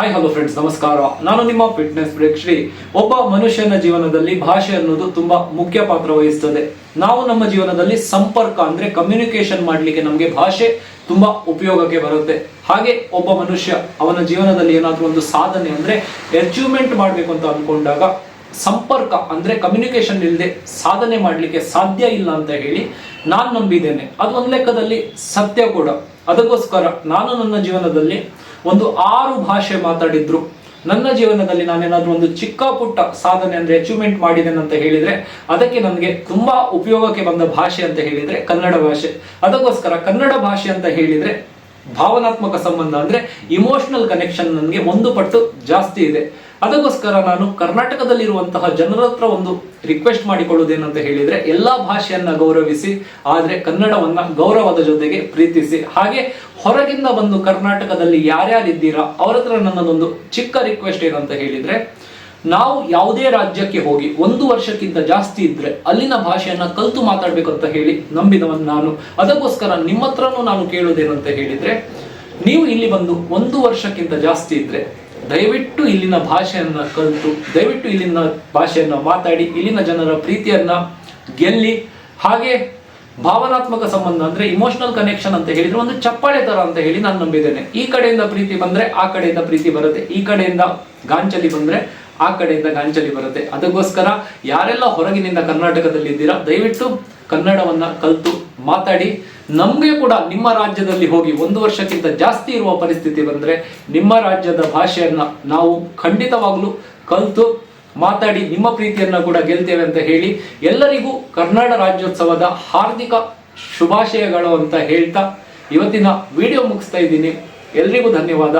Hi hello friends ನಮಸ್ಕಾರ. ನಾನು ನಿಮ್ಮ ಫಿಟ್ನೆಸ್ ಬ್ರೇಕ್ ಶ್ರೀ ಒಬ್ಬ ಮನುಷ್ಯನ ಜೀವನದಲ್ಲಿ ಭಾಷೆ ಅನ್ನೋದು ತುಂಬಾ ಮುಖ್ಯ ಪಾತ್ರ ವಹಿಸ್ತದೆ. ನಾವು ನಮ್ಮ ಜೀವನದಲ್ಲಿ ಸಂಪರ್ಕ ಅಂದ್ರೆ ಕಮ್ಯುನಿಕೇಶನ್ ಮಾಡಲಿಕ್ಕೆ ನಮಗೆ ಭಾಷೆ ತುಂಬಾ ಉಪಯೋಗಕ್ಕೆ ಬರುತ್ತೆ. ಹಾಗೆ ಒಬ್ಬ ಮನುಷ್ಯ ಅವನ ಜೀವನದಲ್ಲಿ ಏನಾದ್ರೂ ಒಂದು ಸಾಧನೆ ಅಂದ್ರೆ ಅಚೀವ್ಮೆಂಟ್ ಮಾಡಬೇಕು ಅಂತ ಅನ್ಕೊಂಡಾಗ ಸಂಪರ್ಕ ಅಂದ್ರೆ ಕಮ್ಯುನಿಕೇಶನ್ ಇಲ್ಲದೆ ಸಾಧನೆ ಮಾಡ್ಲಿಕ್ಕೆ ಸಾಧ್ಯ ಇಲ್ಲ ಅಂತ ಹೇಳಿ ನಾನು ನಂಬಿದ್ದೇನೆ. ಅದು ಒಂದು ಲೆಕ್ಕದಲ್ಲಿ ಸತ್ಯ ಕೂಡ. ಅದಕ್ಕೋಸ್ಕರ ನಾನು ನನ್ನ ಜೀವನದಲ್ಲಿ ಒಂದು ಆರು ಭಾಷೆ ಮಾತಾಡಿದ್ರು. ನನ್ನ ಜೀವನದಲ್ಲಿ ನಾನೇನಾದ್ರೂ ಒಂದು ಚಿಕ್ಕ ಪುಟ್ಟ ಸಾಧನೆ ಅಂದ್ರೆ ಅಚೀವ್ಮೆಂಟ್ ಮಾಡಿದ್ದೇನೆ ಅಂತ ಹೇಳಿದ್ರೆ, ಅದಕ್ಕೆ ನನಗೆ ತುಂಬಾ ಉಪಯೋಗಕ್ಕೆ ಬಂದ ಭಾಷೆ ಅಂತ ಹೇಳಿದ್ರೆ ಕನ್ನಡ ಭಾಷೆ. ಅದಕ್ಕೋಸ್ಕರ ಕನ್ನಡ ಭಾಷೆ ಅಂತ ಹೇಳಿದ್ರೆ ಭಾವನಾತ್ಮಕ ಸಂಬಂಧ ಅಂದ್ರೆ ಇಮೋಷನಲ್ ಕನೆಕ್ಷನ್ ನನಗೆ ಒಂದು ಪಟ್ಟು ಜಾಸ್ತಿ ಇದೆ. ಅದಕ್ಕೋಸ್ಕರ ನಾನು ಕರ್ನಾಟಕದಲ್ಲಿರುವಂತಹ ಜನರ ಹತ್ರ ಒಂದು ರಿಕ್ವೆಸ್ಟ್ ಮಾಡಿಕೊಳ್ಳುವುದೇನಂತ ಹೇಳಿದ್ರೆ, ಎಲ್ಲಾ ಭಾಷೆಯನ್ನ ಗೌರವಿಸಿ, ಆದ್ರೆ ಕನ್ನಡವನ್ನ ಗೌರವದ ಜೊತೆಗೆ ಪ್ರೀತಿಸಿ. ಹಾಗೆ ಹೊರಗಿಂದ ಬಂದು ಕರ್ನಾಟಕದಲ್ಲಿ ಯಾರ್ಯಾರಿದ್ದೀರಾ, ಅವ್ರ ಹತ್ರ ನನ್ನದೊಂದು ಚಿಕ್ಕ ರಿಕ್ವೆಸ್ಟ್ ಏನಂತ ಹೇಳಿದ್ರೆ, ನಾವು ಯಾವುದೇ ರಾಜ್ಯಕ್ಕೆ ಹೋಗಿ ಒಂದು ವರ್ಷಕ್ಕಿಂತ ಜಾಸ್ತಿ ಇದ್ರೆ ಅಲ್ಲಿನ ಭಾಷೆಯನ್ನ ಕಲ್ತು ಮಾತಾಡ್ಬೇಕು ಅಂತ ಹೇಳಿ ನಂಬಿದವನ್ ನಾನು. ಅದಕ್ಕೋಸ್ಕರ ನಿಮ್ಮ ಹತ್ರನೂ ನಾನು ಕೇಳೋದೇನಂತ ಹೇಳಿದ್ರೆ, ನೀವು ಇಲ್ಲಿ ಬಂದು ಒಂದು ವರ್ಷಕ್ಕಿಂತ ಜಾಸ್ತಿ ಇದ್ರೆ ದಯವಿಟ್ಟು ಇಲ್ಲಿನ ಭಾಷೆಯನ್ನು ಕಲಿತು, ದಯವಿಟ್ಟು ಇಲ್ಲಿನ ಭಾಷೆಯನ್ನು ಮಾತಾಡಿ, ಇಲ್ಲಿನ ಜನರ ಪ್ರೀತಿಯನ್ನ ಗೆಲ್ಲಿ, ಹಾಗೆ ಭಾವನಾತ್ಮಕ ಸಂಬಂಧ ಅಂದ್ರೆ ಇಮೋಷನಲ್ ಕನೆಕ್ಷನ್ ಅಂತ ಹೇಳಿದ್ರೆ ಒಂದು ಚಪ್ಪಾಳೆ ತರ ಅಂತ ಹೇಳಿ ನಾನು ನಂಬಿದ್ದೇನೆ. ಈ ಕಡೆಯಿಂದ ಪ್ರೀತಿ ಬಂದ್ರೆ ಆ ಕಡೆಯಿಂದ ಪ್ರೀತಿ ಬರುತ್ತೆ. ಈ ಕಡೆಯಿಂದ ಗಾಂಚಲಿ ಬಂದ್ರೆ ಆ ಕಡೆಯಿಂದ ಗಾಂಚಲಿ ಬರುತ್ತೆ. ಅದಕ್ಕೋಸ್ಕರ ಯಾರೆಲ್ಲ ಹೊರಗಿನಿಂದ ಕರ್ನಾಟಕದಲ್ಲಿ ಇದ್ದೀರಾ ದಯವಿಟ್ಟು ಕನ್ನಡವನ್ನ ಕಲ್ತು ಮಾತಾಡಿ, ನಮಗೆ ಕೂಡ ನಿಮ್ಮ ರಾಜ್ಯದಲ್ಲಿ ಹೋಗಿ ಒಂದು ವರ್ಷಕ್ಕಿಂತ ಜಾಸ್ತಿ ಇರುವ ಪರಿಸ್ಥಿತಿ ಬಂದರೆ ನಿಮ್ಮ ರಾಜ್ಯದ ಭಾಷೆಯನ್ನು ನಾವು ಖಂಡಿತವಾಗಲೂ ಕಲಿತು ಮಾತಾಡಿ, ನಿಮ್ಮ ಪ್ರೀತಿಯನ್ನು ಕೂಡ ಗೆಲ್ತೇವೆ ಅಂತ ಹೇಳಿ ಎಲ್ಲರಿಗೂ ಕರ್ನಾಟಕ ರಾಜ್ಯೋತ್ಸವದ ಹಾರ್ದಿಕ ಶುಭಾಶಯಗಳು ಅಂತ ಹೇಳ್ತಾ ಇವತ್ತಿನ ವಿಡಿಯೋ ಮುಗಿಸ್ತಾ ಇದ್ದೀನಿ. ಎಲ್ರಿಗೂ ಧನ್ಯವಾದ.